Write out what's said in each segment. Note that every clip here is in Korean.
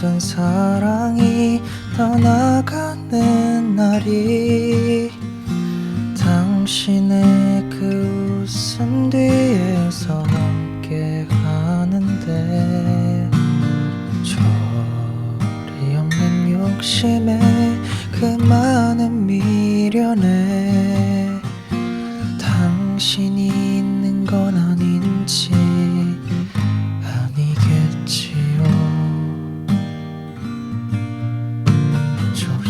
모든 사랑이 떠나가는 날이 당신의 그 웃음 뒤에서 함께 하는데 절이 없는 욕심에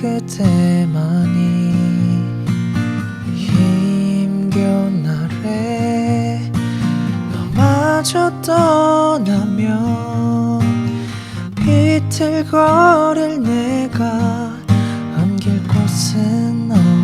그때만이 힘겨운 날에 너마저 떠나면 비틀거릴 내가. 안길 곳은 없